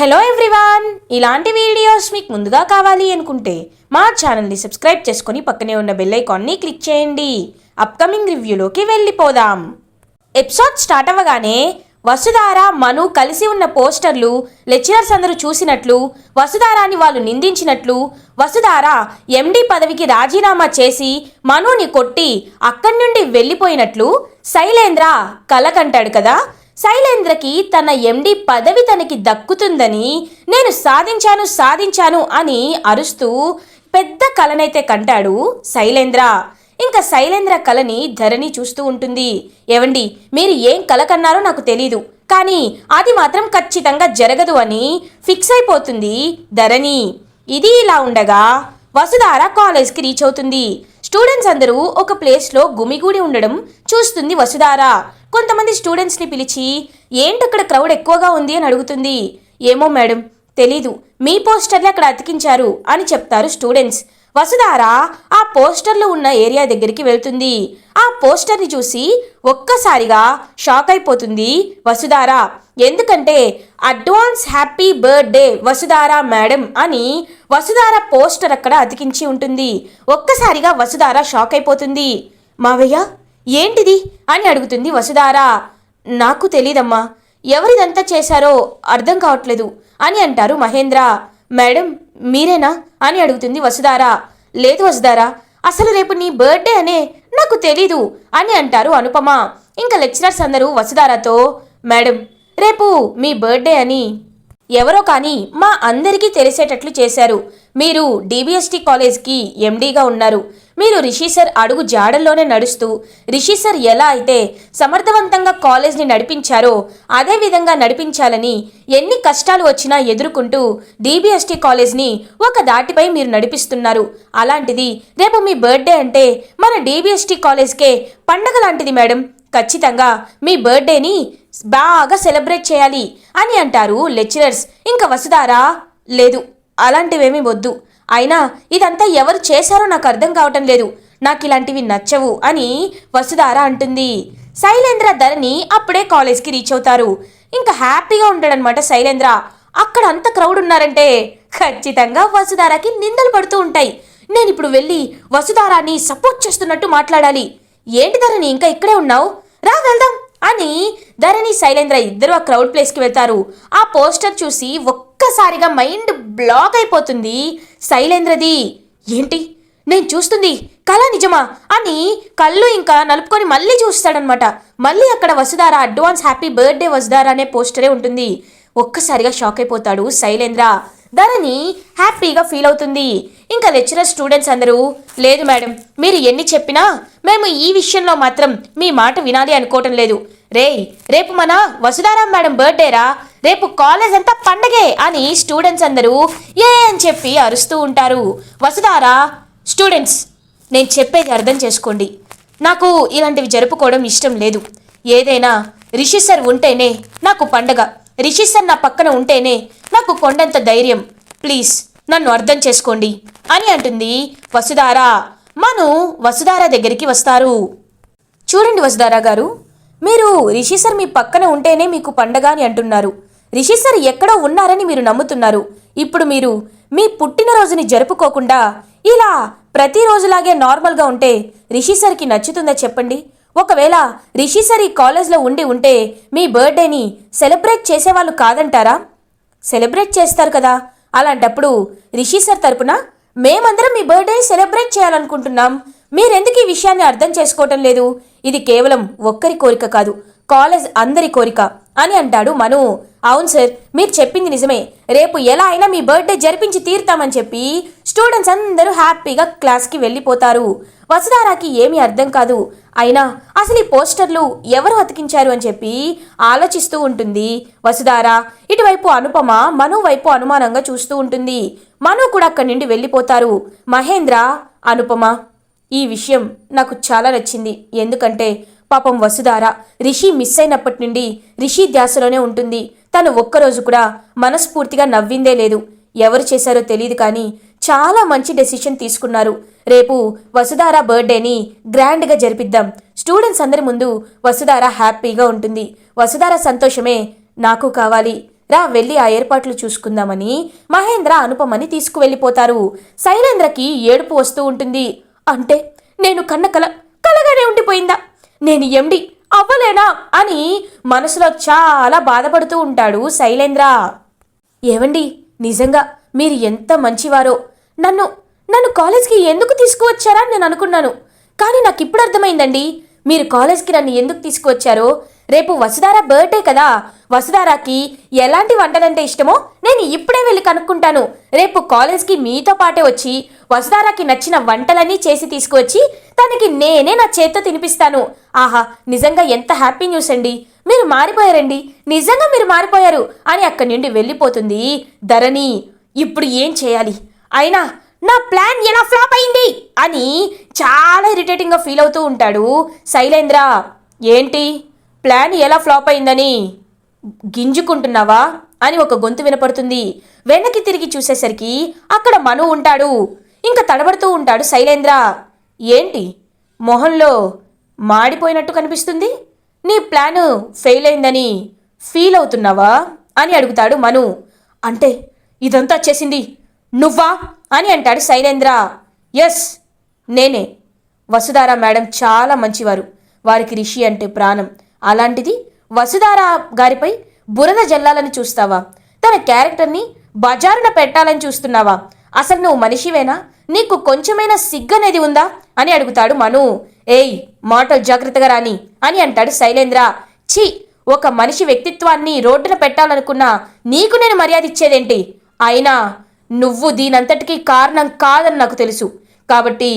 Hello everyone ఇలాంటి videos మీకు ముందుగా కావాలి అనుకుంటే మా ఛానల్ని సబ్స్క్రైబ్ చేసుకొని పక్కనే ఉన్న బెల్ ఐకాన్ని క్లిక్ చేయండి. అప్కమింగ్ రివ్యూలోకి వెళ్ళిపోదాం. ఎపిసోడ్ స్టార్ట్ అవ్వగానే వసుధార మను కలిసి ఉన్న పోస్టర్లు లెక్చరర్స్ అందరూ చూసినట్లు వసుధారాని వాళ్ళు నిందించినట్లు వసుధార ఎండి పదవికి రాజీనామా చేసి మనుని కొట్టి అక్కడి నుండి వెళ్ళిపోయినట్లు శైలేంద్ర కలకంటాడు కదా. శైలేంద్రకి తన ఎండి పదవి తనకి దక్కుతుందని నేను సాధించాను సాధించాను అని అరుస్తూ పెద్ద కలనైతే కంటాడు శైలేంద్ర. ఇంకా శైలేంద్ర కలని ధరణి చూస్తూ ఉంటుంది. ఏవండి మీరు ఏం కల కన్నారో నాకు తెలీదు. కానీ అది మాత్రం ఖచ్చితంగా జరగదు అని ఫిక్స్ అయిపోతుంది ధరణి. ఇది ఇలా ఉండగా వసుధార కాలేజ్కి రీచ్ అవుతుంది. స్టూడెంట్స్ అందరూ ఒక ప్లేస్లో గుమిగూడి ఉండడం చూస్తుంది వసుధార. కొంతమంది స్టూడెంట్స్ని పిలిచి ఏంటి అక్కడ క్రౌడ్ ఎక్కువగా ఉంది అని అడుగుతుంది. ఏమో మేడం తెలీదు. మీ పోస్టర్లు అక్కడ అతికించారు అని చెప్తారు స్టూడెంట్స్. వసుధార ఆ పోస్టర్లు ఉన్న ఏరియా దగ్గరికి వెళ్తుంది. ఆ పోస్టర్ని చూసి ఒక్కసారిగా షాక్ అయిపోతుంది వసుధార. ఎందుకంటే advance happy birthday Vasudhara madam అని వసుధార పోస్టర్ అక్కడ అతికించి ఉంటుంది. ఒక్కసారిగా వసుధార షాక్ అయిపోతుంది. మావయ్య ఏంటిది అని అడుగుతుంది వసుధారా. నాకు తెలీదమ్మా ఎవరిదంతా చేశారో అర్థం కావట్లేదు అని అంటారు మహేంద్ర. మేడం మీరేనా అని అడుగుతుంది వసుధారా. లేదు వసుధారా అసలు రేపు నీ బర్త్డే అనే నాకు తెలీదు అని అంటారు అనుపమ. ఇంకా లెక్చరర్స్ అందరూ వసుధారాతో మేడం రేపు మీ బర్త్డే అని. ఎవరో కానీ మా అందరికీ తెలిసేటట్లు చేశారు. మీరు డీబీఎస్టీ కాలేజ్కి ఎండీగా ఉన్నారు. మీరు రిషి సార్ అడుగు జాడల్లోనే నడుస్తూ రిషి సార్ ఎలా అయితే సమర్థవంతంగా కాలేజ్ని నడిపించారో అదే విధంగా నడిపించాలని ఎన్ని కష్టాలు వచ్చినా ఎదుర్కొంటూ డీబీఎస్టీ కాలేజ్ని ఒక దాటిపై మీరు నడిపిస్తున్నారు. అలాంటిది రేపు మీ బర్త్డే అంటే మన డీబీఎస్టీ కాలేజ్కే పండగ లాంటిది మేడం. ఖచ్చితంగా మీ బర్త్డేని బాగా సెలబ్రేట్ చేయాలి అని అంటారు లెక్చరర్స్. ఇంకా వసుదారా లేదు. అలాంటివేమీ వద్దు. అయినా ఇదంతా ఎవరు చేశారో నాకు అర్థం కావటం లేదు. నాకు ఇలాంటివి నచ్చవు అని వసుధార అంటుంది. శైలేంద్ర ధరణి అప్పుడే కాలేజ్కి రీచ్ అవుతారు. ఇంకా హ్యాపీగా ఉంటాడనమాట శైలేంద్ర. అక్కడ అంత క్రౌడ్ ఉన్నారంటే ఖచ్చితంగా వసుధారాకి నిందలు పడుతూ ఉంటాయి. నేను ఇప్పుడు వెళ్ళి వసుధారాని సపోర్ట్ చేస్తున్నట్టు మాట్లాడాలి. ఏంటి ధరణి ఇంకా ఇక్కడే ఉన్నావు? రా వెళ్దాం అని ధరణి శైలేంద్ర ఇద్దరు ఆ క్రౌడ్ ప్లేస్కి వెళ్తారు. ఆ పోస్టర్ చూసి ఒక్కసారిగా మైండ్ బ్లాక్ అయిపోతుంది. శైలేంద్రది ఏంటి? నేను చూస్తుంది కళ నిజమా? అని కళ్ళు ఇంకా నలుపుకొని మళ్ళీ చూస్తాడనమాట మళ్ళీ అక్కడ Vasudhara advance happy birthday Vasudhara అనే పోస్టరే ఉంటుంది. ఒక్కసారిగా షాక్ అయిపోతాడు శైలేంద్ర. ధరణి హ్యాపీగా ఫీల్ అవుతుంది. ఇంకా లెక్చరర్ స్టూడెంట్స్ అందరూ లేదు మేడం మీరు ఎన్ని చెప్పినా మేము ఈ విషయంలో మాత్రం మీ మాట వినాలి అనుకోవటం లేదు. రేయ్ రేపు మన వసుధారాం మేడం బర్త్డేరా? రేపు కాలేజ్ అంతా పండగే అని స్టూడెంట్స్ అందరూ ఏ అని చెప్పి అరుస్తూ ఉంటారు. వసుధారా స్టూడెంట్స్ నేను చెప్పేది అర్థం చేసుకోండి. నాకు ఇలాంటివి జరుపుకోవడం ఇష్టం లేదు. ఏదైనా రిషి సార్ ఉంటేనే నాకు పండగ. రిషి సార్ నా పక్కన ఉంటేనే నాకు కొండంత ధైర్యం. ప్లీజ్ నన్ను అర్థం చేసుకోండి అని అంటుంది వసుధార. మను వసుధార దగ్గరికి వస్తారు. చూడండి వసుధార గారు మీరు రిషి సార్ మీ పక్కన ఉంటేనే మీకు పండగ అని అంటున్నారు. రిషి సార్ ఎక్కడో ఉన్నారని మీరు నమ్ముతున్నారు. ఇప్పుడు మీరు మీ పుట్టినరోజుని జరుపుకోకుండా ఇలా ప్రతిరోజులాగే నార్మల్గా ఉంటే రిషి సార్కి నచ్చుతుందా చెప్పండి? ఒకవేళ రిషి సార్ ఈ కాలేజ్లో ఉండి ఉంటే మీ బర్త్డేని సెలబ్రేట్ చేసేవాళ్ళు కాదంటారా? సెలబ్రేట్ చేస్తారు కదా. అలాంటప్పుడు రిషి సార్ తరపున మేమందరం మీ బర్త్డేని సెలబ్రేట్ చేయాలనుకుంటున్నాం. మీరెందుకు ఈ విషయాన్ని అర్థం చేసుకోవటం లేదు? ఇది కేవలం ఒక్కరి కోరిక కాదు కాలేజ్ అందరి కోరిక. అని అంటాడు మను. అవును సార్ మీరు చెప్పింది నిజమే. రేపు ఎలా అయినా మీ బర్త్డే జరిపించి తీరుతామని చెప్పి స్టూడెంట్స్ అందరూ హ్యాపీగా క్లాస్కి వెళ్ళిపోతారు. వసుధారాకి ఏమీ అర్థం కాదు. అయినా అసలు ఈ పోస్టర్లు ఎవరు అతికించారు అని చెప్పి ఆలోచిస్తూ ఉంటుంది. వసుధార ఇటువైపు అనుపమ మను వైపు అనుమానంగా చూస్తూ ఉంటుంది. మను కూడా అక్కడి నుండి వెళ్ళిపోతారు. మహేంద్ర అనుపమ ఈ విషయం నాకు చాలా నచ్చింది. ఎందుకంటే పాపం వసుధార రిషి మిస్ అయినప్పటి నుండి రిషి ధ్యాసలోనే ఉంటుంది. తను ఒక్కరోజు కూడా మనస్ఫూర్తిగా నవ్విందే లేదు. ఎవరు చేశారో తెలియదు కానీ చాలా మంచి డెసిషన్ తీసుకున్నారు. రేపు వసుధార బర్త్డేని గ్రాండ్గా జరిపిద్దాం. స్టూడెంట్స్ అందరి ముందు వసుధార హ్యాపీగా ఉంటుంది. వసుధార సంతోషమే నాకు కావాలి. రా వెళ్ళి ఆ ఏర్పాట్లు చూసుకుందామని మహేంద్ర అనుపమని తీసుకువెళ్ళిపోతారు. శైలేంద్రకి ఏడుపు వస్తూ ఉంటుంది. అంటే నేను కన్న కల కలగానే ఉండిపోయిందా? నేను ఎండి అవ్వలేనా అని మనసులో చాలా బాధపడుతూ ఉంటాడు శైలేంద్ర. ఏవండి నిజంగా మీరు ఎంత మంచివారో. నన్ను నన్ను కాలేజ్కి ఎందుకు తీసుకువచ్చారా నేను అనుకున్నాను. కానీ నాకు ఇప్పుడు అర్థమైందండి మీరు కాలేజ్కి నన్ను ఎందుకు తీసుకువచ్చారో? రేపు వసుధార బర్త్డే కదా. వసుధారాకి ఎలాంటి వంటలంటే ఇష్టమో నేను ఇప్పుడే వెళ్ళి కనుక్కుంటాను. రేపు కాలేజ్కి మీతో పాటే వచ్చి వసుధారాకి నచ్చిన వంటలన్నీ చేసి తీసుకువచ్చి తనకి నేనే నా చేత్తో తినిపిస్తాను. ఆహా నిజంగా ఎంత హ్యాపీ న్యూస్ అండి. మీరు మారిపోయారండి. నిజంగా మీరు మారిపోయారు అని అక్కడి నుండి వెళ్ళిపోతుంది ధరణి. ఇప్పుడు ఏం చేయాలి? అయినా నా ప్లాన్ ఎలా ఫ్లాప్ అయింది? అని చాలా ఇరిటేటింగ్గా ఫీల్ అవుతూ ఉంటాడు శైలేంద్ర. ఏంటి? ప్లాన్ ఎలా ఫ్లాప్ అయిందని గింజుకుంటున్నావా? అని ఒక గొంతు వినపడుతుంది. వెనక్కి తిరిగి చూసేసరికి అక్కడ మను ఉంటాడు. ఇంకా తడబడుతూ ఉంటాడు శైలేంద్ర. ఏంటి? మొహంలో మాడిపోయినట్టు కనిపిస్తుంది? నీ ప్లాన్ ఫెయిల్ అయిందని ఫీల్ అవుతున్నావా? అని అడుగుతాడు మను. అంటే ఇదంతా చేసింది నువ్వా? అని అంటాడు శైలేంద్ర ఎస్ నేనే. వసుధారా మేడం చాలా మంచివారు. వారికి రిషి అంటే ప్రాణం. అలాంటిది వసుధారా గారిపై బురద జల్లాలని చూస్తావా? తన క్యారెక్టర్ని బజారున పెట్టాలని చూస్తున్నావా? అసలు నువ్వు మనిషివేనా? నీకు కొంచెమైనా సిగ్గనేది ఉందా? అని అడుగుతాడు మను. ఏయ్ మాటలు జాగ్రత్తగా రాని అని అంటాడు శైలేంద్ర ఛీ ఒక మనిషి వ్యక్తిత్వాన్ని రోడ్డున పెట్టాలనుకున్నా నీకు నేను మర్యాద ఇచ్చేదేంటి అయినా నువ్వు దీనంతటికీ కారణం కాదని నాకు తెలుసు. కాబట్టి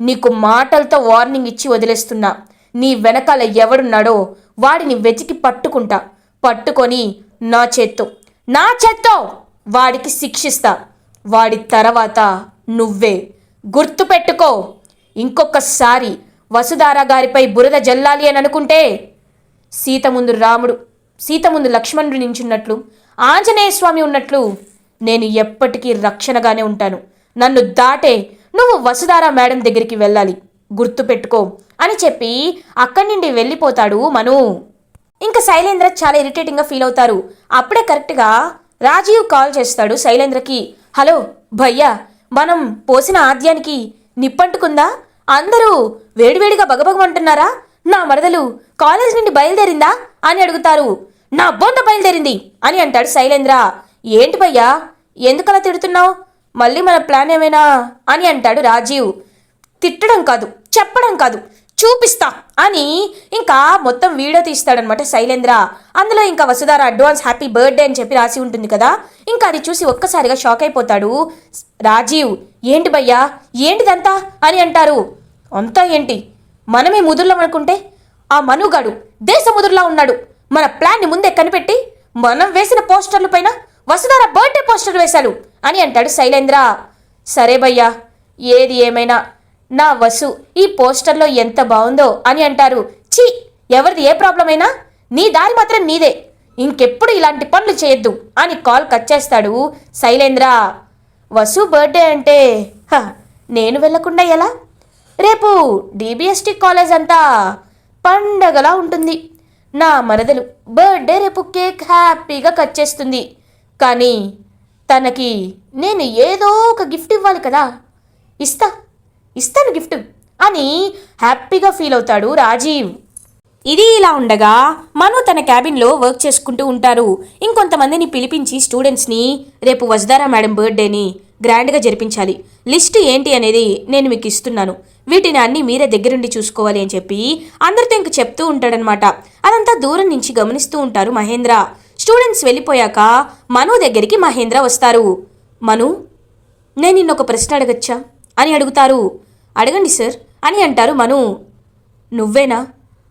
నీకు మాటలతో వార్నింగ్ ఇచ్చి వదిలేస్తున్నా. నీ వెనకాల ఎవడున్నాడో వాడిని వెతికి పట్టుకుంటా. పట్టుకొని నా చేత్తో నా చేత్తో వాడికి శిక్షిస్తా. వాడి తర్వాత నువ్వే. గుర్తుపెట్టుకో ఇంకొకసారి వసుధార గారిపై బురద జల్లాలి అని అనుకుంటే సీత ముందు రాముడు సీత ముందు లక్ష్మణుడు నించున్నట్లు ఆంజనేయ స్వామి ఉన్నట్లు నేను ఎప్పటికీ రక్షణగానే ఉంటాను. నన్ను దాటే నువ్వు వసుధార మేడం దగ్గరికి వెళ్ళాలి. గుర్తుపెట్టుకో అని చెప్పి అక్కడి నుండి వెళ్ళిపోతాడు మను. ఇంకా శైలేంద్ర చాలా ఇరిటేటింగ్గా ఫీల్ అవుతారు. అప్పుడే కరెక్ట్గా రాజీవ్ కాల్ చేస్తాడు శైలేంద్రకి. హలో భయ్యా మనం పోసిన ఆద్యానికి నిప్పంటుకుందా? అందరూ వేడివేడిగా బగబగమంటున్నారా నా మరదలు కాలేజ్ నుండి బయలుదేరిందా? అని అడుగుతారు. నా బొంత బయలుదేరింది అని అంటాడు శైలేంద్ర. ఏంటి భయ్యా? ఎందుకలా తిడుతున్నావు? మళ్ళీ మన ప్లాన్ ఏమైనా? అని అంటాడు రాజీవ్. తిట్టడం కాదు చెప్పడం కాదు చూపిస్తా అని ఇంకా మొత్తం వీడియో తీస్తాడనమాట శైలేంద్ర. అందులో ఇంకా వసుధార అడ్వాన్స్ హ్యాపీ బర్త్డే అని చెప్పి రాసి ఉంటుంది కదా. ఇంకా అది చూసి ఒక్కసారిగా షాక్ అయిపోతాడు రాజీవ్. ఏంటి భయ్యా? ఏంటిదంతా? అని అంటారు. అంతా ఏంటి? మనమే ముదుర్లం అనుకుంటే ఆ మనుగాడు దేశ ముదురులా ఉన్నాడు. మన ప్లాన్ని ముందే కనిపెట్టి మనం వేసిన పోస్టర్ల పైన వసుధార బర్త్డే పోస్టర్ వేశాను అని అంటాడు శైలేంద్ర. సరే భయ్యా ఏది ఏమైనా నా వసు ఈ పోస్టర్లో ఎంత బాగుందో అని అంటారు. ఛీ ఎవరిది ఏ ప్రాబ్లం అయినా? నీ దారి మాత్రం నీదే. ఇంకెప్పుడు ఇలాంటి పనులు చేయొద్దు అని కాల్ కట్ చేస్తాడు శైలేంద్ర. వసు బర్త్డే అంటే హ, నేను వెళ్ళకుండా ఎలా? రేపు డిబిఎస్టి కాలేజ్ అంతా పండగలా ఉంటుంది. నా మరదలు బర్త్డే రేపు కేక్ హ్యాపీగా కట్ చేస్తుంది. కానీ తనకి నేను ఏదో ఒక గిఫ్ట్ ఇవ్వాలి కదా. ఇస్తా ఇస్తాను గిఫ్ట్ అని హ్యాపీగా ఫీల్ అవుతాడు రాజీవ్. ఇది ఇలా ఉండగా మను తన క్యాబిన్లో వర్క్ చేసుకుంటూ ఉంటారు. ఇంకొంతమందిని పిలిపించి స్టూడెంట్స్ని రేపు వజ్దారా మేడం బర్త్డేని గ్రాండ్గా జరిపించాలి. లిస్ట్ ఏంటి అనేది నేను మీకు ఇస్తున్నాను. వీటిని అన్ని మీరే దగ్గరుండి చూసుకోవాలి అని చెప్పి అందరితో ఇంక చెప్తూ ఉంటాడనమాట. అదంతా దూరం నుంచి గమనిస్తూ ఉంటారు మహేంద్ర. స్టూడెంట్స్ వెళ్ళిపోయాక మను దగ్గరికి మహేంద్ర వస్తారు. మను నేను నిన్న ఒక ప్రశ్న అడగచ్చా? అని అడుగుతారు. అడగండి సార్ అని అంటారు మను. నువ్వేనా?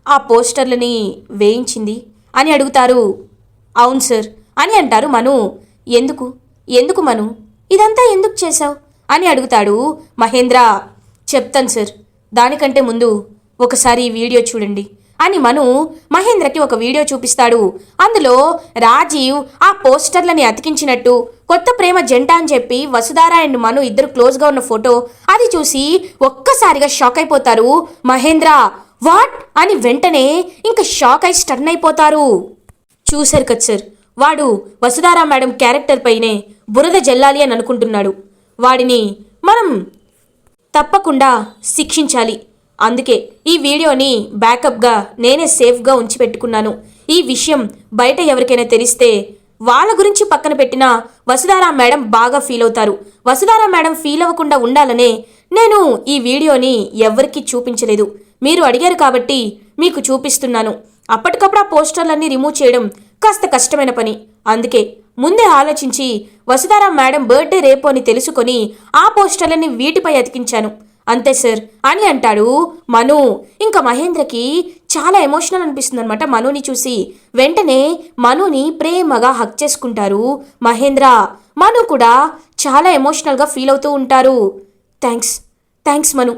ఆ పోస్టర్లని వేయించింది? అని అడుగుతారు. అవును సార్ అని అంటారు మను. ఎందుకు? ఎందుకు మను? ఇదంతా ఎందుకు చేశావు? అని అడుగుతాడు మహేంద్ర. చెప్తాను సార్ దానికంటే ముందు ఒకసారి ఈ వీడియో చూడండి అని మను మహేంద్రకి ఒక వీడియో చూపిస్తాడు. అందులో రాజీవ్ ఆ పోస్టర్లని అతికించినట్టు కొత్త ప్రేమ జంట అని చెప్పి వసుధార అండ్ మను ఇద్దరు క్లోజ్గా ఉన్న ఫోటో అది చూసి ఒక్కసారిగా షాక్ అయిపోతారు. మహేంద్ర వాట్? అని వెంటనే ఇంకా షాక్ అయి స్టన్ అయిపోతారు. చూశారు కదా సార్ వాడు వసుధారా మేడం క్యారెక్టర్ పైనే బురద జల్లాలి అని అనుకుంటున్నాడు. వాడిని మనం తప్పకుండా శిక్షించాలి. అందుకే ఈ వీడియోని బ్యాకప్గా నేనే సేఫ్గా ఉంచి పెట్టుకున్నాను. ఈ విషయం బయట ఎవరికైనా తెలిస్తే వాళ్ళ గురించి పక్కన పెట్టిన వసుధారా మేడం బాగా ఫీల్ అవుతారు. వసుధారా మేడం ఫీల్ అవ్వకుండా ఉండాలనే నేను ఈ వీడియోని ఎవరికీ చూపించలేదు. మీరు అడిగారు కాబట్టి మీకు చూపిస్తున్నాను. అప్పటికప్పుడు ఆ పోస్టర్లన్నీ రిమూవ్ చేయడం కాస్త కష్టమైన పని. అందుకే ముందే ఆలోచించి వసుధారా మేడం బర్త్డే రేపు అని తెలుసుకొని ఆ పోస్టర్లని వీటిపై అతికించాను. అంతే సార్ అని అంటాడు మను. ఇంకా మహేంద్రకి చాలా ఎమోషనల్ అనిపిస్తుంది అనమాట మనుని చూసి. వెంటనే మనుని ప్రేమగా హక్ చేసుకుంటారు మహేంద్ర. మను కూడా చాలా ఎమోషనల్గా ఫీల్ అవుతూ ఉంటారు. Thanks thanks Manu.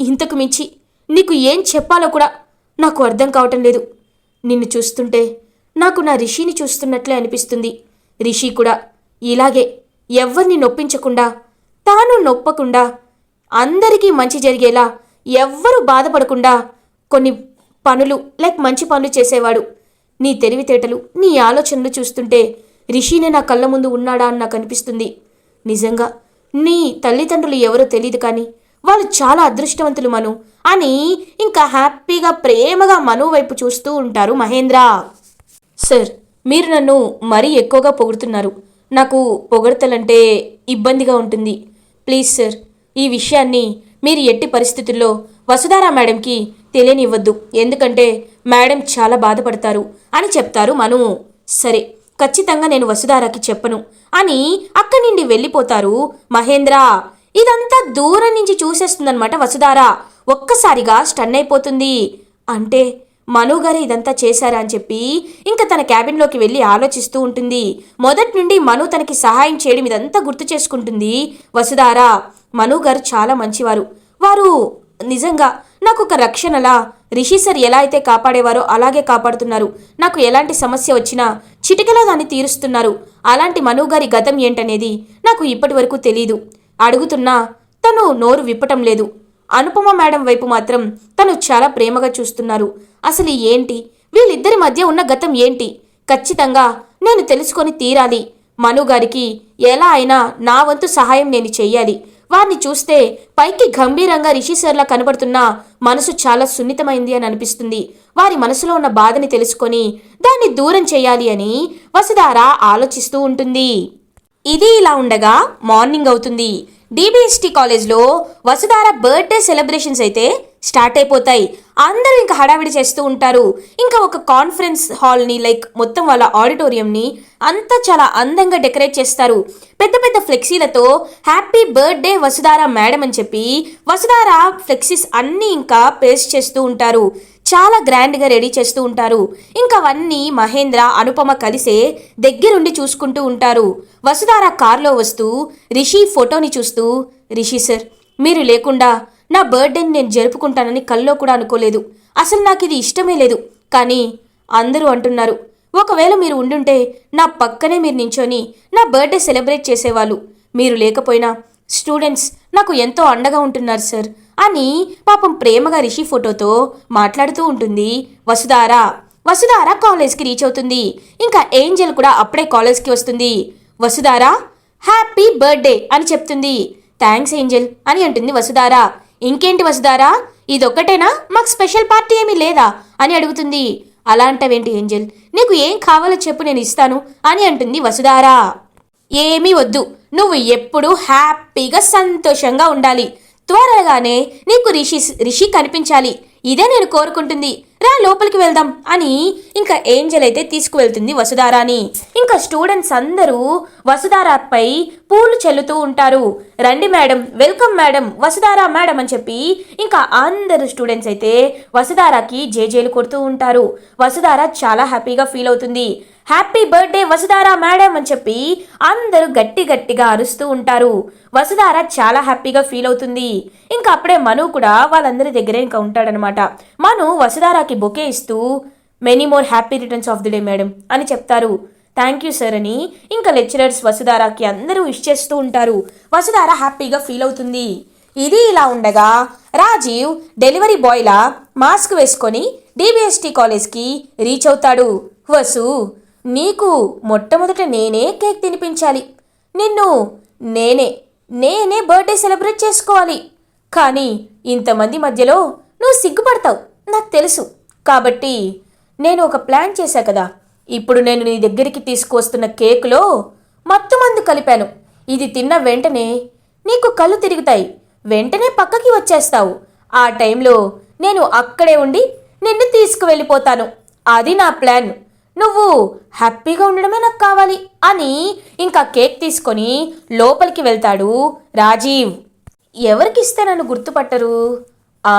ఇంతకు మించి నీకు ఏం చెప్పాలో కూడా నాకు అర్థం కావటం లేదు. నిన్ను చూస్తుంటే నాకు నా రిషిని చూస్తున్నట్లే అనిపిస్తుంది. రిషి కూడా ఇలాగే ఎవ్వరిని నొప్పించకుండా తాను నొప్పకుండా అందరికీ మంచి జరిగేలా ఎవ్వరూ బాధపడకుండా కొన్ని పనులు లైక్ మంచి పనులు చేసేవాడు. నీ తెలివితేటలు నీ ఆలోచనలు చూస్తుంటే రిషినే నా కళ్ళ ముందు ఉన్నాడా అని నాకు అనిపిస్తుంది. నిజంగా నీ తల్లిదండ్రులు ఎవరో తెలియదు కానీ వాళ్ళు చాలా అదృష్టవంతులు మను అని ఇంకా హ్యాపీగా ప్రేమగా మను వైపు చూస్తూ ఉంటారు మహేంద్ర. సార్ మీరు నన్ను మరీ ఎక్కువగా పొగుడుతున్నారు. నాకు పొగడతలంటే ఇబ్బందిగా ఉంటుంది. ప్లీజ్ సార్ ఈ విషయాన్ని మీరు ఎట్టి పరిస్థితుల్లో వసుధారా మేడంకి తెలియనివ్వద్దు. ఎందుకంటే మేడం చాలా బాధపడతారు అని చెప్తారు మను. సరే ఖచ్చితంగా నేను వసుధారాకి చెప్పను అని అక్కడి నుండి వెళ్ళిపోతారు మహేంద్ర. ఇదంతా దూరం నుంచి చూసేస్తుందన్నమాట వసుధార. ఒక్కసారిగా స్టన్ అయిపోతుంది. అంటే మను గారు ఇదంతా చేశారా అని చెప్పి ఇంకా తన క్యాబిన్లోకి వెళ్ళి ఆలోచిస్తూ ఉంటుంది. మొదటి నుండి మను తనకి సహాయం చేయడం ఇదంతా గుర్తు చేసుకుంటుంది. వసుధార మను గారు చాలా మంచివారు. వారు నిజంగా నాకు ఒక రక్షణలా రిషి సార్ ఎలా అయితే కాపాడేవారో అలాగే కాపాడుతున్నారు. నాకు ఎలాంటి సమస్య వచ్చినా చిటికలో దాన్ని తీరుస్తున్నారు. అలాంటి మను గారి గతం ఏంటనేది నాకు ఇప్పటి వరకు తెలీదు. అడుగుతున్నా తను నోరు విప్పటం లేదు. అనుపమ మేడం వైపు మాత్రం తను చాలా ప్రేమగా చూస్తున్నారు. అసలు ఏంటి? వీళ్ళిద్దరి మధ్య ఉన్న గతం ఏంటి? ఖచ్చితంగా నేను తెలుసుకొని తీరాలి. మను గారికి ఎలా అయినా నా వంతు సహాయం నేను చెయ్యాలి వారిని చూస్తే పైకి గంభీరంగా రిషిసర్లా కనబడుతున్న మనసు చాలా సున్నితమైంది అని అనిపిస్తుంది. వారి మనసులో ఉన్న బాధని తెలుసుకొని దాన్ని దూరం చేయాలి అని వసుధార ఆలోచిస్తూ ఉంటుంది. ఇది ఇలా ఉండగా మార్నింగ్ అవుతుంది. డిబిఎస్టీ కాలేజ్లో వసుధార బర్త్డే సెలబ్రేషన్స్ అయితే స్టార్ట్ అయిపోతాయి. అందరూ ఇంకా హడావిడి చేస్తూ ఉంటారు. ఇంకా ఒక కాన్ఫరెన్స్ హాల్ని లైక్ మొత్తం వాళ్ళ ఆడిటోరియంని అంతా చాలా అందంగా డెకరేట్ చేస్తారు. పెద్ద పెద్ద ఫ్లెక్సీలతో హ్యాపీ బర్త్డే వసుధార మేడం అని చెప్పి వసుధార ఫ్లెక్సీస్ అన్నీ ఇంకా పేస్ట్ చేస్తూ ఉంటారు. చాలా గ్రాండ్గా రెడీ చేస్తూ ఉంటారు. ఇంకా అవన్నీ మహేంద్ర అనుపమ కలిసే దగ్గరుండి చూసుకుంటూ ఉంటారు. వసుధార కారులో వస్తూ రిషి ఫోటోని చూస్తూ రిషి సార్ మీరు లేకుండా నా బర్త్డేని నేను జరుపుకుంటానని కల్లో కూడా అనుకోలేదు. అసలు నాకు ఇది ఇష్టమే లేదు. కానీ అందరూ అంటున్నారు ఒకవేళ మీరు ఉండుంటే నా పక్కనే మీరు నించొని నా బర్త్డే సెలబ్రేట్ చేసేవాళ్ళు. మీరు లేకపోయినా స్టూడెంట్స్ నాకు ఎంతో అండగా ఉంటున్నారు సార్. అని పాపం ప్రేమగా రిషి ఫోటోతో మాట్లాడుతూ ఉంటుంది. వసుధార వసుధార కాలేజ్కి రీచ్ అవుతుంది. ఇంకా ఏంజల్ కూడా అప్పుడే కాలేజ్కి వస్తుంది. వసుధార హ్యాపీ బర్త్డే అని చెప్తుంది. థ్యాంక్స్ ఏంజల్ అని అంటుంది వసుధార. ఇంకేంటి వసుధారా ఇదొక్కటేనా? మాకు స్పెషల్ పార్టీ ఏమీ లేదా? అని అడుగుతుంది. అలా అంటావేంటి ఏంజల్? నీకు ఏం కావాలో చెప్పు నేను ఇస్తాను అని అంటుంది వసుధారా. ఏమీ వద్దు. నువ్వు ఎప్పుడూ హ్యాపీగా సంతోషంగా ఉండాలి. త్వరగానే నీకు రిషి రిషి కనిపించాలి. ఇదే నేను కోరుకుంటుంది. రా లోపలికి వెళ్దాం అని ఇంకా ఏంజల్ అయితే తీసుకువెళ్తుంది వసుధారాని. ఇంకా స్టూడెంట్స్ అందరూ వసుధారాపై పూలు చెల్లుతూ ఉంటారు. రండి madam welcome madam Vasudhara madam అని చెప్పి ఇంకా అందరు స్టూడెంట్స్ అయితే వసుధారాకి జేజేలు కొడుతూ ఉంటారు. వసుధార చాలా హ్యాపీగా ఫీల్ అవుతుంది. హ్యాపీ బర్త్డే వసుధారా మేడం అని చెప్పి అందరూ గట్టి గట్టిగా అరుస్తూ ఉంటారు. వసుధార చాలా హ్యాపీగా ఫీల్ అవుతుంది. ఇంకా అప్పుడే మను కూడా వాళ్ళందరి దగ్గరే ఇంకా ఉంటాడనమాట మను వసుధారాకి బొకే ఇస్తూ many more happy returns of the day madam అని చెప్తారు. థ్యాంక్ యూ సార్ అని ఇంకా లెక్చరర్స్ వసుధారాకి అందరూ విష్ చేస్తూ ఉంటారు. వసుధార హ్యాపీగా ఫీల్ అవుతుంది. ఇది ఇలా ఉండగా రాజీవ్ డెలివరీ బాయ్లా మాస్క్ వేసుకొని డిబిఎస్టి కాలేజ్కి రీచ్ అవుతాడు. వసు నీకు మొట్టమొదట నేనే కేక్ తినిపించాలి. నిన్ను నేనే నేనే బర్త్డే సెలబ్రేట్ చేసుకోవాలి. కానీ ఇంతమంది మధ్యలో నువ్వు సిగ్గుపడతావు. నాకు తెలుసు. కాబట్టి నేను ఒక ప్లాన్ చేశా కదా. ఇప్పుడు నేను నీ దగ్గరికి తీసుకువస్తున్న కేకులో మత్తుమందు కలిపాను. ఇది తిన్న వెంటనే నీకు కళ్ళు తిరుగుతాయి. వెంటనే పక్కకి వచ్చేస్తావు. ఆ టైంలో నేను అక్కడే ఉండి నిన్ను తీసుకువెళ్ళిపోతాను. అది నా ప్లాన్. నువ్వు హ్యాపీగా ఉండడమే నాకు కావాలి అని ఇంకా కేక్ తీసుకొని లోపలికి వెళ్తాడు రాజీవ్. ఎవరికిస్తే నన్ను గుర్తుపట్టరు? ఆ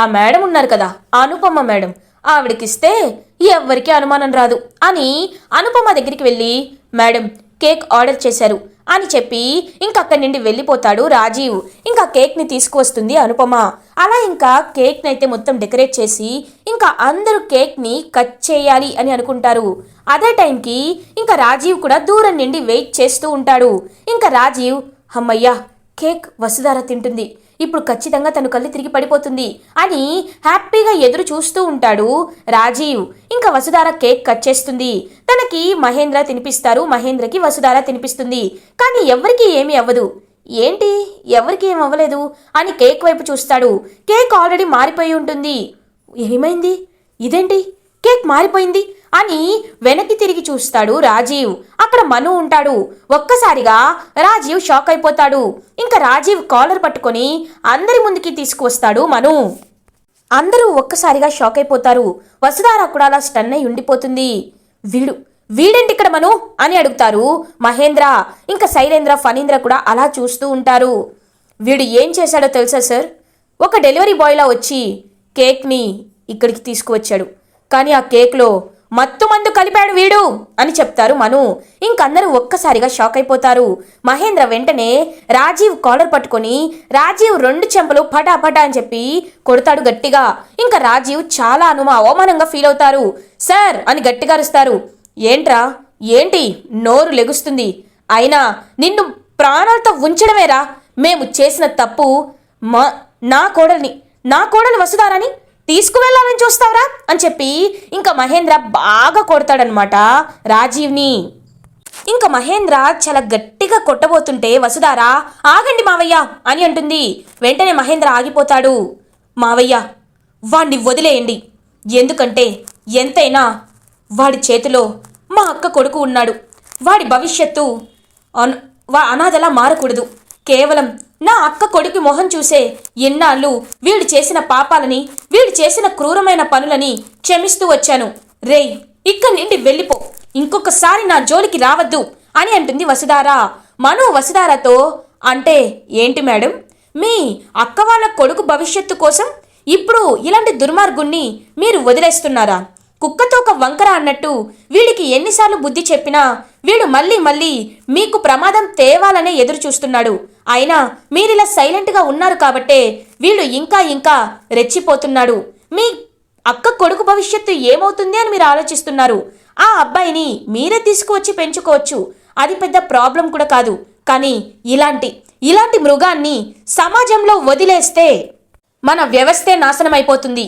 ఆ మేడం ఉన్నారు కదా అనుపమ మేడం. ఆవిడకిస్తే ఎవ్వరికీ అనుమానం రాదు అని అనుపమ దగ్గరికి వెళ్ళి మేడం కేక్ ఆర్డర్ చేశారు అని చెప్పి ఇంకక్కడి నుండి వెళ్ళిపోతాడు రాజీవ్. ఇంకా కేక్ని తీసుకువస్తుంది అనుపమ. అలా ఇంకా కేక్ని అయితే మొత్తం డెకరేట్ చేసి ఇంకా అందరూ కేక్ని కట్ చేయాలి అని అనుకుంటారు. అదే టైంకి ఇంకా రాజీవ్ కూడా దూరం నుండి వెయిట్ చేస్తూ ఉంటాడు. ఇంకా రాజీవ్ అమ్మయ్యా కేక్ వసుధార తింటుంది. ఇప్పుడు ఖచ్చితంగా తను కళ్ళు తిరిగి పడిపోతుంది. అని హ్యాపీగా ఎదురు చూస్తూ ఉంటాడు రాజీవ్. ఇంకా వసుధార కేక్ కట్ చేస్తుంది. తనకి మహేంద్ర తినిపిస్తారు. మహేంద్రకి వసుధార తినిపిస్తుంది. కానీ ఎవరికి ఏమీ అవ్వదు. ఏంటి? ఎవరికి ఏం అవ్వలేదు? అని కేక్ వైపు చూస్తాడు. కేక్ ఆల్రెడీ మారిపోయి ఉంటుంది. ఏమైంది? ఇదేంటి? కేక్ మారిపోయింది. అని వెనక్కి తిరిగి చూస్తాడు రాజీవ్. అక్కడ మను ఉంటాడు. ఒక్కసారిగా రాజీవ్ షాక్ అయిపోతాడు. ఇంకా రాజీవ్ కాలర్ పట్టుకొని అందరి ముందుకి తీసుకువస్తాడు మను. అందరూ ఒక్కసారిగా షాక్ అయిపోతారు. వసుధార కూడా అలా స్టన్ అయి ఉండిపోతుంది. వీడు వీడేంటి ఇక్కడ మను? అని అడుగుతారు మహేంద్ర. ఇంకా శైలేంద్ర ఫణీంద్ర కూడా అలా చూస్తూ ఉంటారు. వీడు ఏం చేశాడో తెలుసా సార్? ఒక డెలివరీ బాయ్లా వచ్చి కేక్ని ఇక్కడికి తీసుకువచ్చాడు. కానీ ఆ కేక్లో మత్తు మందు కలిపాడు వీడు అని చెప్తారు మను. ఇంకందరూ ఒక్కసారిగా షాక్ అయిపోతారు. మహేంద్ర వెంటనే రాజీవ్ కాలర్ పట్టుకొని రాజీవ్ రెండు చెంపలు పటా అని చెప్పి కొడతాడు గట్టిగా. ఇంకా రాజీవ్ చాలా అనుమా అవమానంగా ఫీల్ అవుతారు. సార్ అని గట్టిగా అరుస్తారు. ఏంట్రా? ఏంటి? నోరు లెగుస్తుంది. అయినా నిన్ను ప్రాణాలతో ఉంచడమేరా? మేము చేసిన తప్పు మా నా కోడల్ని నా కోడలు వసుదారని తీసుకువెళ్ళాలని చూస్తావరా అని చెప్పి ఇంకా మహేంద్ర బాగా కొడతాడనమాట రాజీవ్ని. ఇంకా మహేంద్ర చాలా గట్టిగా కొట్టబోతుంటే వసుధారా ఆగండి మావయ్య అని అంటుంది. వెంటనే మహేంద్ర ఆగిపోతాడు. మావయ్య వాణ్ణి వదిలేయండి. ఎందుకంటే ఎంతైనా వాడి చేతిలో మా అక్క కొడుకు ఉన్నాడు. వాడి భవిష్యత్తు అన్- వా అనాథలా మారకూడదు. కేవలం నా అక్క కొడుకు మొహం చూసే ఎన్నాళ్ళు వీడు చేసిన పాపాలని వీడు చేసిన క్రూరమైన పనులని క్షమిస్తూ వచ్చాను. రేయ్ ఇక్కడి నుండి వెళ్ళిపో. ఇంకొకసారి నా జోలికి రావద్దు అని అంటుంది వసుధార. మను వసుధారతో అంటే ఏంటి మేడం? మీ అక్క వాళ్ళ కొడుకు భవిష్యత్తు కోసం ఇప్పుడు ఇలాంటి దుర్మార్గుణ్ణి మీరు వదిలేస్తున్నారా? కుక్కతో ఒక వంకర అన్నట్టు వీడికి ఎన్నిసార్లు బుద్ధి చెప్పినా వీడు మళ్ళీ మళ్ళీ మీకు ప్రమాదం తేవాలనే ఎదురు చూస్తున్నాడు. అయినా మీరిలా సైలెంట్గా ఉన్నారు కాబట్టే వీడు ఇంకా ఇంకా రెచ్చిపోతున్నాడు. మీ అక్క కొడుకు భవిష్యత్తు ఏమవుతుంది అని మీరు ఆలోచిస్తున్నారు. ఆ అబ్బాయిని మీరే తీసుకువచ్చి పెంచుకోవచ్చు. అది పెద్ద ప్రాబ్లం కూడా కాదు. కానీ ఇలాంటి ఇలాంటి మృగాన్ని సమాజంలో వదిలేస్తే మన వ్యవస్థే నాశనమైపోతుంది.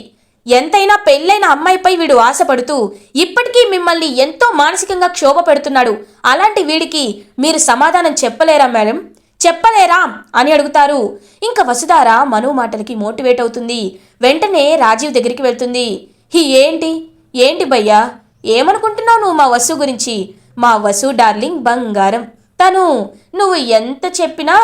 ఎంతైనా పెళ్ళైన అమ్మాయిపై వీడు ఆశపడుతూ ఇప్పటికీ మిమ్మల్ని ఎంతో మానసికంగా క్షోభ పెడుతున్నాడు అలాంటి వీడికి మీరు సమాధానం చెప్పలేరా మేడం? చెప్పలేరా అని అడుగుతారు. ఇంకా వసుధార మను మాటలకి మోటివేట్ అవుతుంది. వెంటనే రాజీవ్ దగ్గరికి వెళ్తుంది. హీ ఏంటి? ఏంటి భయ్యా? ఏమనుకుంటున్నావు నువ్వు మా వసు గురించి? మా వసు డార్లింగ్ బంగారం. తను నువ్వు ఎంత చెప్పినా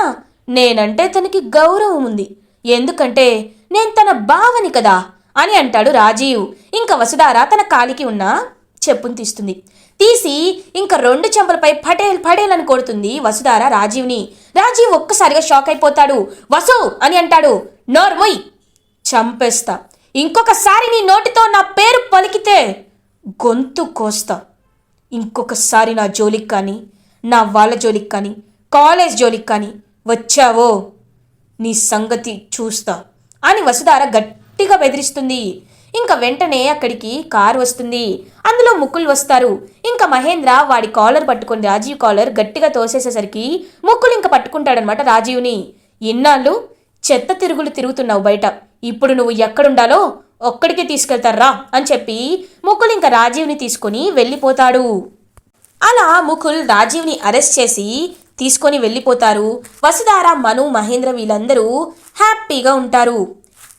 నేనంటే తనకి గౌరవం ఉంది. ఎందుకంటే నేను తన బావని కదా. అని అంటాడు రాజీవ్. ఇంకా వసుధార తన కాలికి ఉన్న చెప్పును తీస్తుంది. తీసి ఇంకా రెండు చెంపలపై పటేల్ పటేల్ అని కొడుతుంది వసుధార రాజీవ్ని. రాజీవ్ ఒక్కసారిగా షాక్ అయిపోతాడు. వసు అని అంటాడు నోర్మొయ్ చంపేస్తా. ఇంకొకసారి నీ నోటితో నా పేరు పలికితే గొంతు కోస్తా. ఇంకొకసారి నా జోలికి కానీ నా వాళ్ళ జోలికి కానీ కాలేజ్ జోలికి కానీ వచ్చావో నీ సంగతి చూస్తా అని వసుధార గట్టిగా బెదిరిస్తుంది. ఇంకా వెంటనే అక్కడికి కారు వస్తుంది. అందులో ముక్కులు వస్తారు. ఇంకా మహేంద్ర వాడి కాలర్ పట్టుకొని రాజీవ్ కాలర్ గట్టిగా తోసేసేసరికి ముక్కులు ఇంకా పట్టుకుంటాడనమాట రాజీవ్ని. ఇన్నాళ్ళు చెత్త తిరుగులు తిరుగుతున్నావు బయట. ఇప్పుడు నువ్వు ఎక్కడుండాలో ఒక్కడికి తీసుకెళ్తారా? అని చెప్పి ముకుల్ ఇంకా రాజీవ్ని తీసుకొని వెళ్ళిపోతాడు. అలా ముకుల్ రాజీవ్ని అరెస్ట్ చేసి తీసుకొని వెళ్ళిపోతారు. వసుధార మను మహేంద్ర వీళ్ళందరూ హ్యాపీగా ఉంటారు.